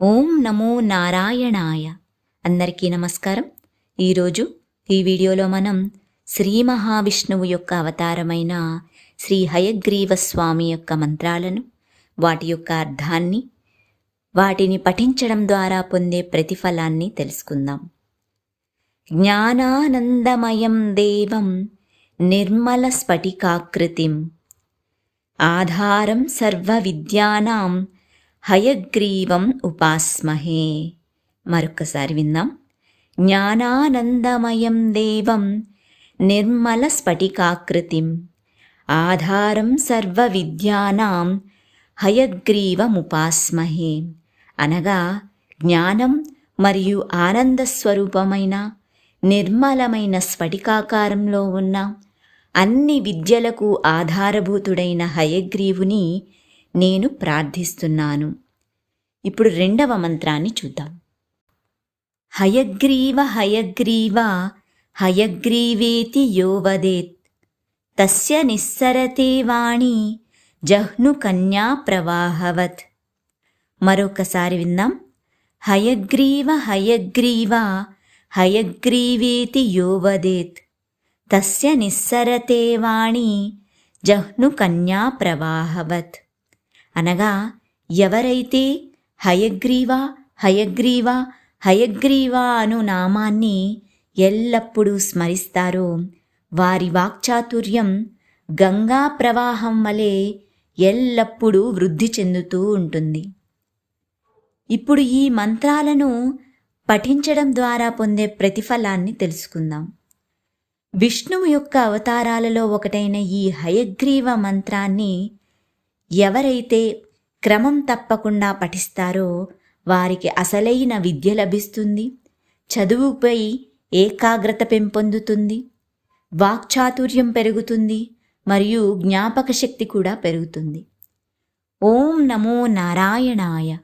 ఓం నమో నారాయణాయ. అందరికీ నమస్కారం. ఈరోజు ఈ వీడియోలో మనం శ్రీ మహావిష్ణువు యొక్క అవతారమైన శ్రీ హయగ్రీవ స్వామి యొక్క మంత్రాలను వాటి యొక్క అర్థాన్ని వాటిని పఠించడం ద్వారా పొందే ప్రతిఫలాన్ని తెలుసుకుందాం. జ్ఞానానందమయం దేవం నిర్మల స్ఫటికాకృతిం. ఆధారం సర్వ విద్యానాం హయగ్రీవం ఉపాస్మహే. మరొక్కసారి విందాం. జ్ఞానానందమయం దేవం నిర్మల స్ఫటికాకృతిం. ఆధారం సర్వ విద్యానాం హయగ్రీవముపాస్మహే. అనగా జ్ఞానం మరియు ఆనంద స్వరూపమైన నిర్మలమైన స్ఫటికాకారంలో ఉన్న అన్ని విద్యలకు ఆధారభూతుడైన హయగ్రీవుని నేను ప్రార్థిస్తున్నాను. ఇప్పుడు రెండవ మంత్రాన్ని చూద్దాం. హయగ్రీవ హయగ్రీవ హయగ్రీవేతి యోవదేత్ తస్య నిస్సరతే వాణి జహ్ను కన్యా ప్రవాహవత్. మరొకసారి విందాం. హయగ్రీవ హయగ్రీవ హయగ్రీవేతి యోవదేత్ తస్య నిస్సరతే వాణి జహ్ను కన్యా ప్రవాహవత్. అనగా ఎవరైతే హయగ్రీవ హయగ్రీవ హయగ్రీవ అను నామాన్ని ఎల్లప్పుడూ స్మరిస్తారో వారి వాక్చాతుర్యం గంగా ప్రవాహం వలె ఎల్లప్పుడూ వృద్ధి చెందుతూ ఉంటుంది. ఇప్పుడు ఈ మంత్రాలను పఠించడం ద్వారా పొందే ప్రతిఫలాన్ని తెలుసుకుందాం. విష్ణువు యొక్క అవతారాలలో ఒకటైన ఈ హయగ్రీవ మంత్రాన్ని ఎవరైతే క్రమం తప్పకుండా పఠిస్తారో వారికి అసలైన విద్య లభిస్తుంది. చదువుపై ఏకాగ్రత పెంపొందుతుంది. వాక్చాతుర్యం పెరుగుతుంది మరియు జ్ఞాపక శక్తి కూడా పెరుగుతుంది. ఓం నమో నారాయణాయ.